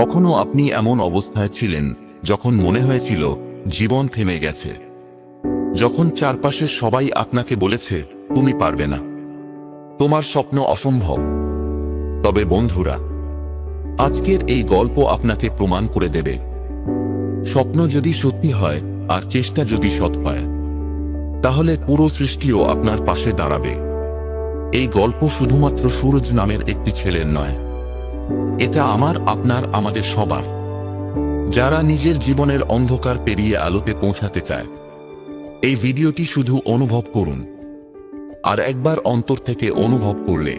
কখনো আপনি এমন অবস্থায় ছিলেন যখন মনে হয়েছিল জীবন থেমে গেছে। যখন চারপাশের সবাই আপনাকে বলেছে, তুমি পারবে না। তোমার স্বপ্ন অসম্ভব। তবে বন্ধুরা, আজকের এই গল্প আপনাকে প্রমাণ করে দেবে। স্বপ্ন যদি সত্যি হয় আর চেষ্টা যদি সৎ হয়, তাহলে পুরো সৃষ্টিও আপনার পাশে দাঁড়াবে। এই গল্প শুধুমাত্র সুরজ নামের একটি ছেলের নয় এটা আমার, আপনার, আমাদের সবার। যারা নিজের জীবনের অন্ধকার পেরিয়ে আলোতে পৌঁছাতে চায়, এই ভিডিওটি শুধু অনুভব করুন। আর একবার অন্তর থেকে অনুভব করলে,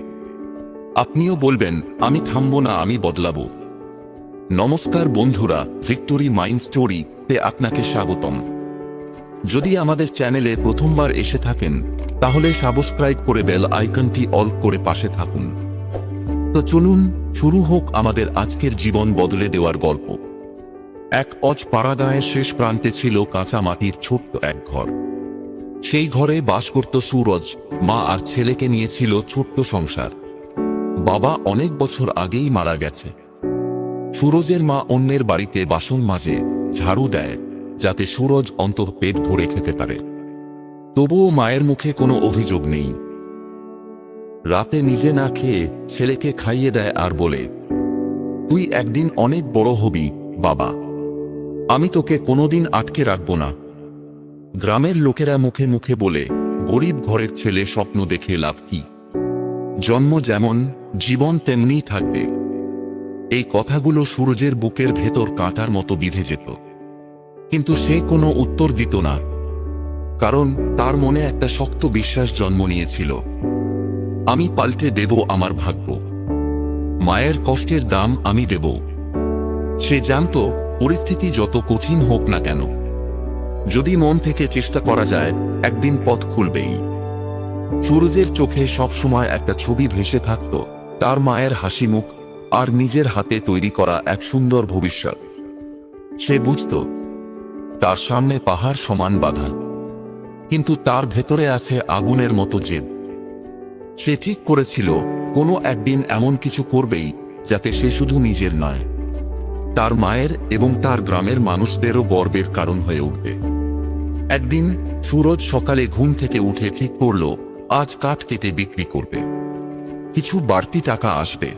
আপনিও বলবেন, আমি থামব না, আমি বদলাবো। নমস্কার বন্ধুরা, ভিক্টোরি মাইন্ড স্টোরি তে আপনাকে স্বাগতম। যদি আমাদের চ্যানেলে প্রথমবার এসে থাকেন, তাহলে সাবস্ক্রাইব করে বেল আইকনটি অল করে পাশে থাকুন। তো চলুন শুরু হোক আমাদের আজকের জীবন বদলে দেওয়ার গল্প। এক অজ পাড়াগাঁয়ের শেষ প্রান্তে ছিল কাঁচা মাটির ছোট্ট এক ঘর। সেই ঘরে বাস করত সুরজ, মা আর ছেলেকে নিয়েছিল ছোট্ট সংসার। বাবা অনেক বছর আগেই মারা গেছে। সুরজের মা অন্যের বাড়িতে বাসন মাজে, ঝাড়ু দেয়, যাতে সুরজ অন্তর পেট ভরে খেতে পারে। তবুও মায়ের মুখে কোনো অভিযোগ নেই। রাতে নিজে না খেয়ে ছেলেকে খাইয়ে দেয় আর বলে, তুই একদিন অনেক বড় হবি, বাবা। আমি তোকে কোনোদিন আটকে রাখব না। গ্রামের লোকেরা মুখে মুখে বলে, গরিব ঘরের ছেলে স্বপ্ন দেখে লাভ কি? জন্ম যেমন, জীবন তেমনি থাকবে। এই কথাগুলো সূর্যের বুকের ভেতর কাঁটার মতো বিঁধে যেত। কিন্তু সে কোনো উত্তর দিত না, কারণ তার মনে একটা শক্ত বিশ্বাস জন্ম নিয়েছিল। আমি পাল্টে দেব আমার ভাগ্য। মায়ের কষ্টের দাম আমি দেব। সে জানত, পরিস্থিতি যত কঠিন হোক না কেন। যদি মন থেকে চেষ্টা করা যায়, একদিন পথ খুলবেই। সূরজের চোখে সবসময় একটা ছবি ভেসে থাকত, তার মায়ের হাসি মুখ আর নিজের হাতে তৈরি করা এক সুন্দর ভবিষ্যৎ। সে বুঝত, তার সামনে পাহাড় সমান বাধা। কিন্তু তার ভেতরে আছে আগুনের মতো জেদ। সে ঠিক করেছিল, কোনো একদিন এমন কিছু করবেই, যাতে সে শুধু নিজের নয়। তার মায়ের এবং তার গ্রামের মানুষদেরও গর্বের কারণ হয়ে উঠবে। একদিন সুরজ সকালে ঘুম থেকে উঠে ঠিক করল, আজ কাঠ কেটে বিক্রি করবে। কিছু বাড়তি টাকা আসবে।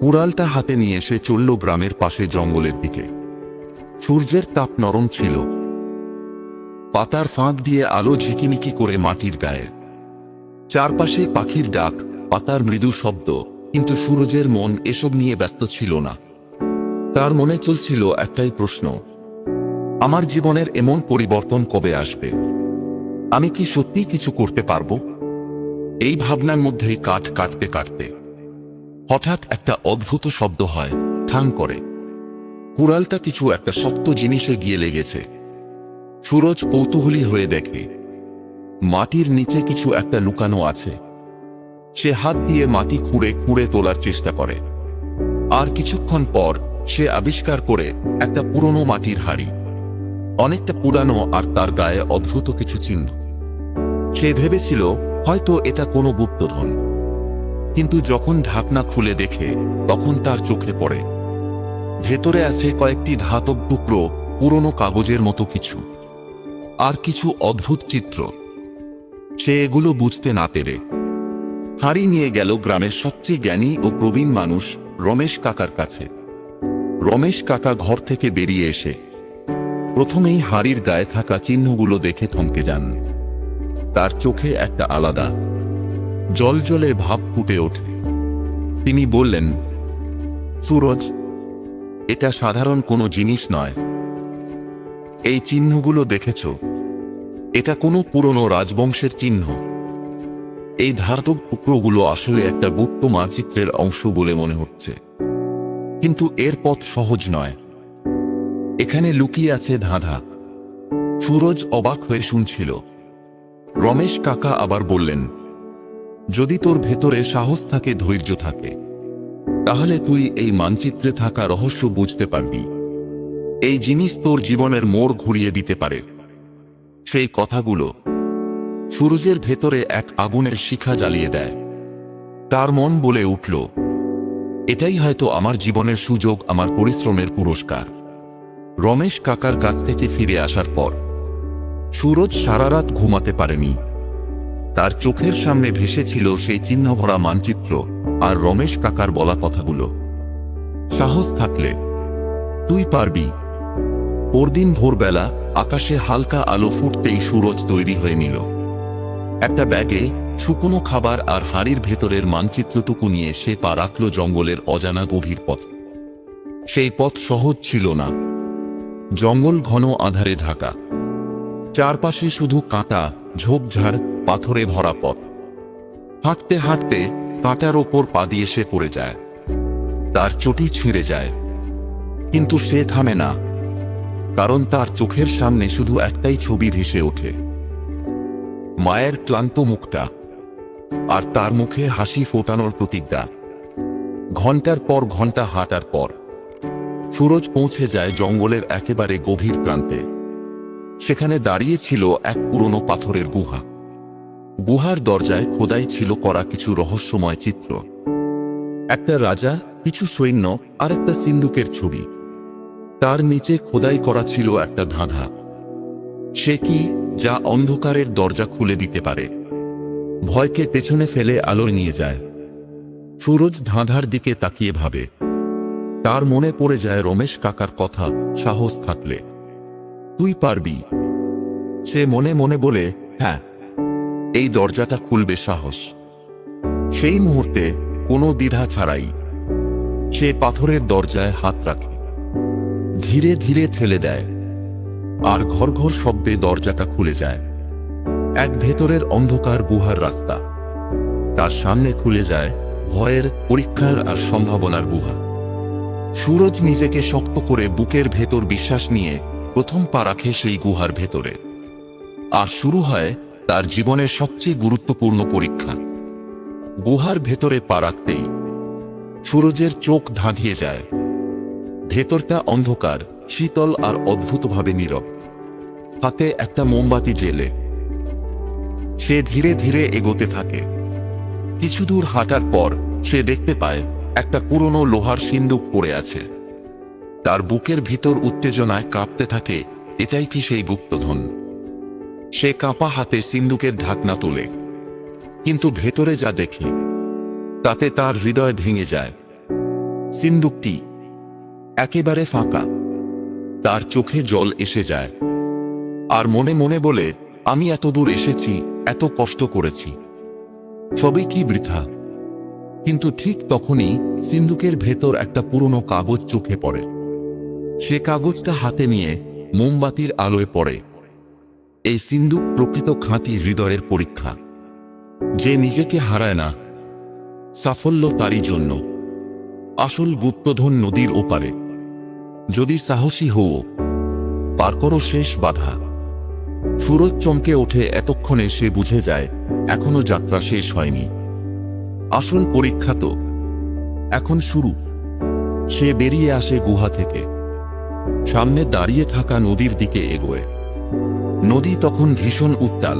কুড়ালটা হাতে নিয়ে সে চলল গ্রামের পাশে জঙ্গলের দিকে। সূর্যের তাপ নরম ছিল। পাতার ফাঁক দিয়ে আলো ঝিকিমিকি করে মাটির গায়ে। চারপাশে পাখির ডাক, পাতার মৃদু শব্দ, কিন্তু সূরজের মন এসব নিয়ে ব্যস্ত ছিল না। তার মনে চলছিল একটাই প্রশ্ন, আমার জীবনের এমন পরিবর্তন কবে আসবে? আমি কি সত্যি কিছু করতে পারব? এই ভাবনার মধ্যেই কাঠ কাটতে কাটতে, হঠাৎ একটা অদ্ভুত শব্দ হয়, ঠাং করে। কুড়ালটা কিছু একটা শক্ত জিনিসে গিয়ে লেগেছে। সুরজ কৌতূহলী হয়ে দেখে মাটির নিচে কিছু একটা লুকানো আছে। সে হাত দিয়ে মাটি খুঁড়ে খুঁড়ে তোলার চেষ্টা করে। আর কিছুক্ষণ পর সে আবিষ্কার করে একটা পুরনো মাটির হাড়ি। অনেকটা পুরানো আর তার গায়ে অদ্ভুত কিছু চিহ্ন। সে ভেবেছিল, হয়তো এটা কোনো গুপ্তধন। কিন্তু যখন ঢাকনা খুলে দেখে, তখন তার চোখে পড়ে। ভেতরে আছে কয়েকটি ধাতব টুকরো, পুরনো কাগজের মতো কিছু। আর কিছু অদ্ভুত চিত্র। সে এগুলো বুঝতে না পেরে হাড়ি নিয়ে গেল গ্রামের সবচেয়ে জ্ঞানী ও প্রবীণ মানুষ রমেশ কাকার কাছে। রমেশ কাকা ঘর থেকে বেরিয়ে এসে প্রথমেই হাড়ির গায়ে থাকা চিহ্নগুলো দেখে থমকে যান। তার চোখে একটা আলাদা জলজলে ভাব ফুটে ওঠে। তিনি বললেন, সুরজ, এটা সাধারণ কোনো জিনিস নয়। এই চিহ্নগুলো দেখেছ? এটা কোনো পুরনো রাজবংশের চিহ্ন। এই ধাতব টুকরোগুলো আসলে একটা গুপ্ত মানচিত্রের অংশ বলে মনে হচ্ছে। কিন্তু এর পথ সহজ নয়। এখানে লুকিয়ে আছে ধাঁধা। সুরজ অবাক হয়ে শুনছিল। রমেশ কাকা আবার বললেন, যদি তোর ভেতরে সাহস থাকে, ধৈর্য থাকে, তাহলে তুই এই মানচিত্রে থাকা রহস্য বুঝতে পারবি। এই জিনিস তোর জীবনের মোড় ঘুরিয়ে দিতে পারে। সেই কথাগুলো সূর্যের ভেতরে এক আগুনের শিখা জ্বালিয়ে দেয়। তার মন বলে উঠল, এটাই হয়তো আমার জীবনের সুযোগ, আমার পরিশ্রমের পুরস্কার। রমেশ কাকার কাছ থেকে ফিরে আসার পর, সুরজ সারা রাত ঘুমাতে পারেনি। তার চোখের সামনে ভেসেছিল সেই চিহ্নভরা মানচিত্র আর রমেশ কাকার বলা কথাগুলো। সাহস থাকলে, তুই পারবি। পরদিন ভোরবেলা আকাশে হালকা আলো ফুটতেই সুরজ তৈরি হয়ে নিল। একটা ব্যাগে শুকনো খাবার আর হাড়ির ভেতরের মানচিত্রটুকু নিয়ে সে পা রাখল জঙ্গলের অজানা গভীর পথ। সেই পথ সহজ ছিল না। জঙ্গল ঘন আধারে ঢাকা। চারপাশে শুধু কাঁটা, ঝোপঝাড়, পাথরে ভরা পথ। হাঁটতে হাঁটতে কাঁটার ওপর পা দিয়ে সে পড়ে যায়। তার চটি ছিঁড়ে যায়। কিন্তু সে থামে না। কারণ তার চোখের সামনে শুধু একটাই ছবি ভেসে ওঠে। মায়ের ক্লান্ত মুখটা আর তার মুখে হাসি ফোটানোর প্রতিজ্ঞা। ঘণ্টার পর ঘণ্টা হাঁটার পর সুরজ পৌঁছে যায় জঙ্গলের একেবারে গভীর প্রান্তে। সেখানে দাঁড়িয়ে ছিল এক পুরনো পাথরের গুহা। গুহার দরজায় খোদাই ছিল করা কিছু রহস্যময় চিত্র। একটা রাজা, কিছু সৈন্য আর একটা সিন্দুকের ছবি। তার নিচে খোদাই করা ছিল একটা ধাঁধা। সে কি যা অন্ধকারের দরজা খুলে দিতে পারে? ভয়কে পেছনে ফেলে আলো নিয়ে যায়। সুরজ ধাঁধার দিকে তাকিয়ে ভাবে। তার মনে পড়ে যায় রমেশ কাকার কথা, সাহস থাকলে। তুই পারবি। সে মনে মনে বলে হ্যাঁ এই দরজাটা খুলবে সাহস। সেই মুহূর্তে কোনো দ্বিধা ছাড়াই সে পাথরের দরজায় হাত রাখে। ধীরে ধীরে ঠেলে দেয়। আর ঘর ঘর শব্দে দরজাটা খুলে যায়। এক ভেতরের অন্ধকার গুহার রাস্তা। তার সামনে খুলে যায় ভয়ের পরীক্ষার আর সম্ভাবনার গুহা। সুরজ নিজেকে শক্ত করে বুকের ভেতর বিশ্বাস নিয়ে প্রথম পা রাখে সেই গুহার ভেতরে। আর শুরু হয় তার জীবনের সবচেয়ে গুরুত্বপূর্ণ পরীক্ষা। গুহার ভেতরে পা রাখতেই সুরজের চোখ ধাঁধিয়ে যায়। ভেতরটা অন্ধকার, শীতল আর অদ্ভুতভাবে নীরব। হাতে একটা মোমবাতি জেলে সে ধীরে ধীরে এগোতে থাকে। কিছু দূর হাঁটার পর সে দেখতে পায় একটা পুরনো লোহার সিন্দুক পড়ে আছে। তার বুকের ভিতর উত্তেজনায় কাঁপতে থাকে, এটাই কি সেই গুপ্তধন? সে কাঁপা হাতে সিন্দুকের ঢাকনা তোলে। কিন্তু ভেতরে যা দেখে, তাতে তার হৃদয় ভেঙে যায়। সিন্দুকটি একেবারে ফাঁকা। তার চোখে জল এসে যায়। আর মনে মনে বলে, আমি এত দূর এসেছি, এত কষ্ট করেছি। সবই কি বৃথা? কিন্তু ঠিক তখনই সিন্ধুকের ভেতর একটা পুরনো কাগজ চোখে পড়ে। সে কাগজটা হাতে নিয়ে মোমবাতির আলোয় পড়ে। এই সিন্ধুক প্রকৃত খাঁটি হৃদয়ের পরীক্ষা। যে নিজেকে হারায় না, সাফল্য তারই জন্য। আসল গুপ্তধন নদীর ওপারে। যদি সাহসী হও, পার করো শেষ বাধা। সুরজ চমকে ওঠে এতক্ষণে সে বুঝে যায়, এখনও যাত্রা শেষ হয়নি। আসল পরীক্ষা তো, এখন শুরু। সে বেরিয়ে আসে গুহা থেকে। সামনে দাঁড়িয়ে থাকা নদীর দিকে এগোয়। নদী তখন ভীষণ উত্তাল।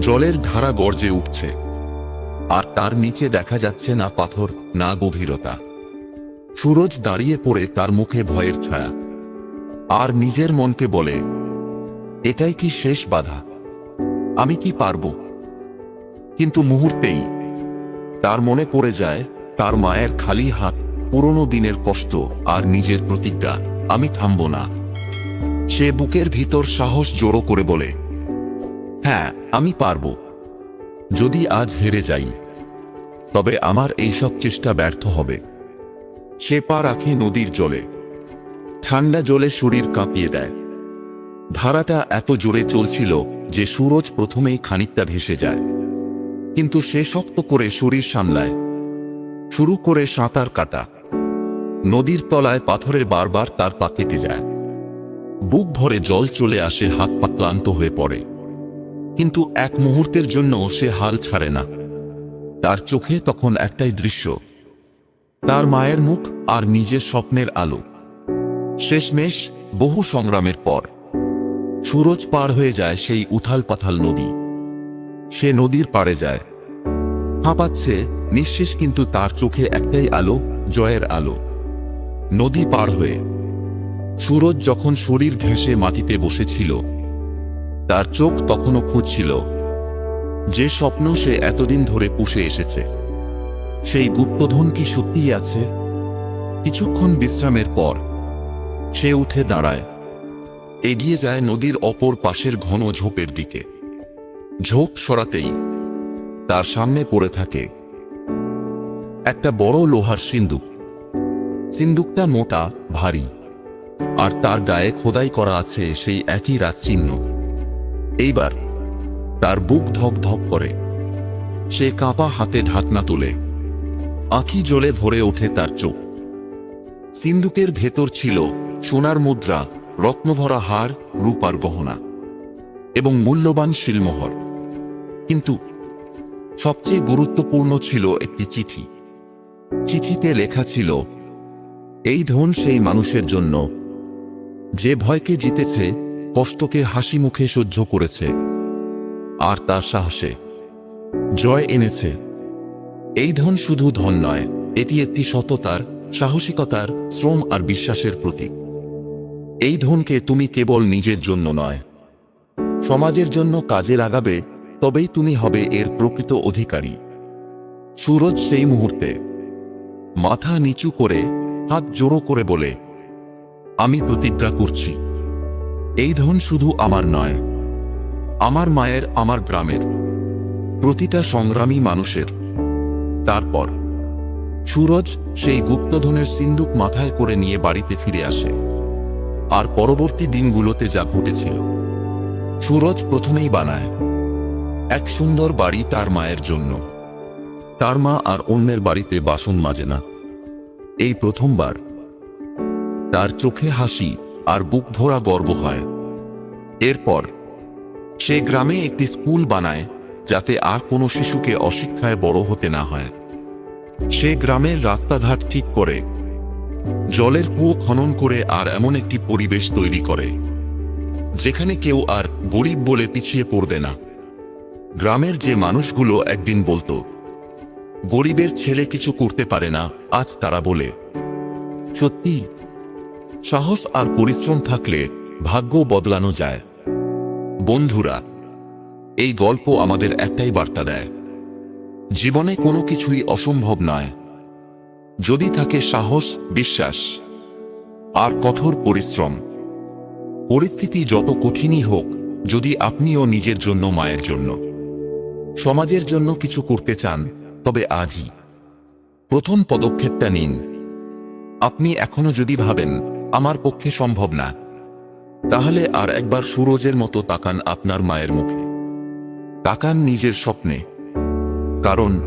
জলের ধারা গর্জে উঠছে। আর তার নিচে দেখা যাচ্ছে না পাথর, না গভীরতা। সুরজ দাঁড়িয়ে পড়ে তার মুখে ভয়ের ছায়া। আর নিজের মনকে বলে, এটাই কি শেষ বাধা? আমি কি পারব? কিন্তু মুহূর্তেই তার মনে পড়ে যায়, তার মায়ের খালি হাত, পুরনো দিনের কষ্ট আর নিজের প্রতিজ্ঞা, আমি থামব না। সে বুকের ভিতর সাহস জোড়ো করে বলে হ্যাঁ আমি পারব। যদি আজ হেরে যাই, তবে আমার এইসব চেষ্টা ব্যর্থ হবে। সে পা রাখে নদীর জলে। ঠান্ডা জলে শরীর কাঁপিয়ে দেয়। ধারাটা এত জোরে চলছিল যে সুরজ প্রথমেই খানিকটা ভেসে যায়। কিন্তু সে শক্ত করে শরীর সামলায়। শুরু করে সাঁতার কাটা। নদীর তলায় পাথরে বারবার তার পা কেটে যায়। বুক ভরে জল চলে আসে, হাত পা ক্লান্ত হয়ে পড়ে। কিন্তু এক মুহূর্তের জন্য সে হাল ছাড়ে না। তার চোখে তখন একটাই দৃশ্য। তার মায়ের মুখ আর নিজের স্বপ্নের আলো। শেষমেশ বহু সংগ্রামের পর, সুরজ পার হয়ে যায় সেই উথাল পাথাল নদী। সে নদীর পাড়ে যায়। হাঁপাচ্ছে, নিঃশেষ কিন্তু তার চোখে একটাই আলো, জয়ের আলো। নদী পার হয়ে, সুরজ যখন শরীর ঘেঁষে মাটিতে বসেছিল, তার চোখ তখনও খুঁজছিল। যে স্বপ্ন সে এতদিন ধরে পুষে এসেছে। সেই গুপ্তধন কি সত্যিই আছে? কিছুক্ষণ বিশ্রামের পর সে উঠে দাঁড়ায়। এগিয়ে যায় নদীর অপর পাশের ঘন ঝোপের দিকে। ঝোপ সরাতেই তার সামনে পড়ে থাকে একটা বড় লোহার সিন্দুক। সিন্দুকটা মোটা, ভারী, আর তার গায়ে খোদাই করা আছে সেই একই রাত চিহ্ন এইবার তার বুক ধক ধক করে। সে কাঁপা হাতে ঢাকনা তোলে। আঁখি জ্বলে ভরে ওঠে তার চোখ। সিন্দুকের ভেতর ছিল সোনার মুদ্রা, রত্নভরা হার, রূপার গহনা এবং মূল্যবান শিলমোহর। কিন্তু সবচেয়ে গুরুত্বপূর্ণ ছিল একটি চিঠি। চিঠিতে লেখা ছিল, এই ধন সেই মানুষের জন্য, যে ভয়কে জিতেছে, কষ্টকে হাসি মুখে সহ্য করেছে, আর তার সাহসে জয় এনেছে এই ধন শুধু ধন নয়, এটি একটি সততার, সাহসিকতার, শ্রম আর বিশ্বাসের প্রতীক। এই ধনকে তুমি কেবল নিজের জন্য নয়, সমাজের জন্য কাজে লাগাবে, তবেই তুমি হবে এর প্রকৃত অধিকারী। সুরজ সেই মুহূর্তে, মাথা নিচু করে, হাত জোড়ো করে বলে, আমি প্রতিজ্ঞা করছি। এই ধন শুধু আমার নয়, আমার মায়ের, আমার গ্রামের, প্রতিটা সংগ্রামী মানুষের। তারপর সুরজ সেই গুপ্তধনের সিন্দুক মাথায় করে নিয়ে বাড়িতে ফিরে আসে। আর পরবর্তী দিনগুলোতে যা ঘটেছিল, সুরজ প্রথমেই বানায় এক সুন্দর বাড়ি তার মায়ের জন্য। তার মা আর অন্যের বাড়িতে বাসন মাজে না। এই প্রথমবার তার চোখে হাসি আর বুক ভরা গর্ব হয়। এরপর সে গ্রামে একটি স্কুল বানায় যাতে আর কোনো শিশুকে অশিক্ষায় বড় হতে না হয়। সে গ্রামের রাস্তাঘাট ঠিক করে, জলের কুয়ো খনন করে আর এমন একটি পরিবেশ তৈরি করে, যেখানে কেউ আর গরিব বলে পিছিয়ে পড়বে না। গ্রামের যে মানুষগুলো একদিন বলতো, গরিবের ছেলে কিছু করতে পারে না আজ তারা বলে, সত্যি, সাহস আর পরিশ্রম থাকলে ভাগ্য বদলানো যায়। বন্ধুরা এই গল্প আমাদের একটাই বার্তা দেয়। জীবনে কোনো কিছুই অসম্ভব নয়। যদি থাকে সাহস, বিশ্বাস আর কঠোর পরিশ্রম। পরিস্থিতি যত কঠিনই হোক, যদি আপনিও নিজের জন্য মায়ের জন্য। সমাজের জন্য কিছু করতে চান, তবে আজই। প্রথম পদক্ষেপটা নিন। আপনি এখনও যদি ভাবেন, আমার পক্ষে সম্ভব না, তাহলে আর একবার সুরজের মতো তাকান আপনার মায়ের মুখে। তাকান নিজের স্বপ্নে। কারণ,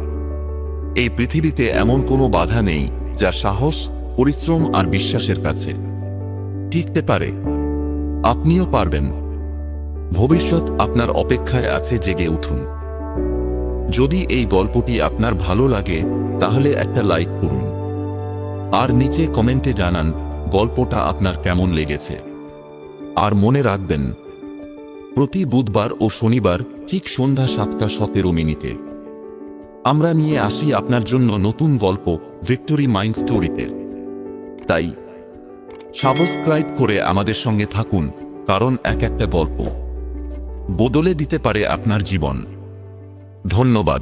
এই পৃথিবীতে এমন কোনো বাধা নেই যা সাহস, পরিশ্রম আর বিশ্বাসের কাছে। টিকতে পারে। আপনিও পারবেন। ভবিষ্যৎ আপনার অপেক্ষায় আছে জেগে উঠুন। যদি এই গল্পটি আপনার ভালো লাগে, তাহলে একটা লাইক করুন। আর নিচে কমেন্টে জানান, গল্পটা আপনার কেমন লেগেছে। আর মনে রাখবেন, প্রতি বুধবার ও শনিবার ঠিক সন্ধ্যা সাতটা সতেরো মিনিটে। আমরা নিয়ে আসি আপনার জন্য নতুন গল্প ভিক্টোরি মাইন্ড স্টোরিতে তাই সাবস্ক্রাইব করে আমাদের সঙ্গে থাকুন, কারণ এক একটা গল্প। বদলে দিতে পারে আপনার জীবন। ধন্যবাদ।